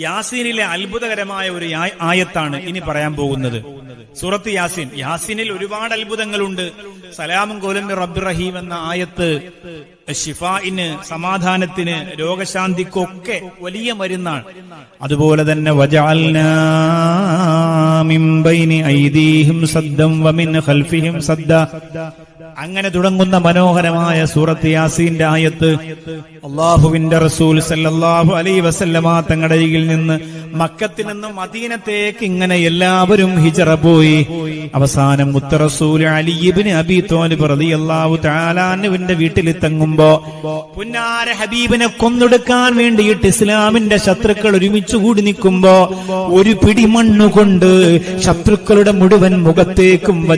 യാസീനിലെ അത്ഭുതകരമായ ഒരു ആയത്താണ് ഇനി പറയാൻ പോകുന്നത്. സൂറത്ത് യാസീൻ. യാസീനിൽ ഒരുപാട് അത്ഭുതങ്ങളുണ്ട്. സലാമും കോലം റബ്ബി എന്ന ആയത്ത് ഷിഫായിന് സമാധാനത്തിന് രോഗശാന്തിക്കൊക്കെ വലിയ മരുന്നാണ്. അതുപോലെ തന്നെ വജഅൽനാ മിൻ ബൈനി ഐദീഹിം സദ്ദം വമിൻ ഖൽഫിഹിം സദ്ദ. അങ്ങനെ തുടങ്ങുന്ന മനോഹരമായ സൂറത്ത് യാസീന്റെ ആയത്ത് അള്ളാഹുവിന്റെ റസൂൽ സല്ലാഹു അലൈ വസല്ലമ തങ്ങളുടെ അരികിൽ നിന്ന് മക്കത്തിൽ നിന്നും മദീനത്തേക്ക് ഇങ്ങനെ എല്ലാവരും ഹിജറ പോയി. അവസാനം മുത്തറസൂൽ അലിയബിന് അബി തോലിബ് റളിയല്ലാഹു താലാനുവിന്റെ വീട്ടിൽ തങ്ങുമ്പോ പുന്നാര ഹബീബിനെ കൊന്നൊടുക്കാൻ വേണ്ടിയിട്ട് ഇസ്ലാമിന്റെ ശത്രുക്കൾ ഒരുമിച്ച് കൂടി നിൽക്കുമ്പോ ഒരു പിടി മണ്ണുകൊണ്ട് ശത്രുക്കളുടെ മുഴുവൻ മുഖത്തേക്കും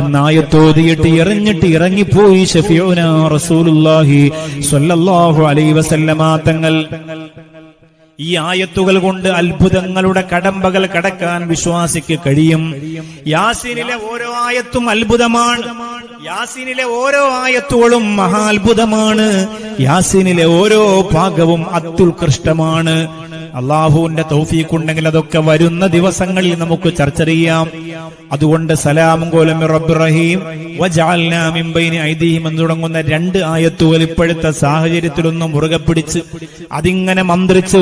എന്നായത്തോതിയിട്ട് എറിഞ്ഞിട്ട് ഇറങ്ങിപ്പോയി ഷഫീഉന റസൂലുള്ളാഹി സ്വല്ലല്ലാഹു അലൈഹി വസല്ലമ തങ്ങൾ. ഈ ആയത്തുകൾ കൊണ്ട് അത്ഭുതങ്ങളുടെ കടമ്പകൾ കടക്കാൻ വിശ്വാസിക്ക് കഴിയും. യാസിനിലെ ഓരോ ആയത്തും അത്ഭുതമാണ്. യാസിനിലെ ഓരോ ആയത്തുകളും മഹാത്ഭുതമാണ്. യാസിനിലെ ഓരോ ഭാഗവും അത്യുത്കൃഷ്ടമാണ്. അള്ളാഹുവിന്റെ തൗഫീഖുണ്ടെങ്കിൽ അതൊക്കെ വരുന്ന ദിവസങ്ങളിൽ നമുക്ക് ചർച്ച ചെയ്യാം അതുകൊണ്ട് സലാമും കോലം റബ്ബുറഹീം ഐദീഹിം എന്ന് തുടങ്ങുന്ന രണ്ട് ആയത്തുകൾ ഇപ്പോഴത്തെ സാഹചര്യത്തിലൊന്നും മുറുകെ പിടിച്ച് അതിങ്ങനെ മന്ത്രിച്ച്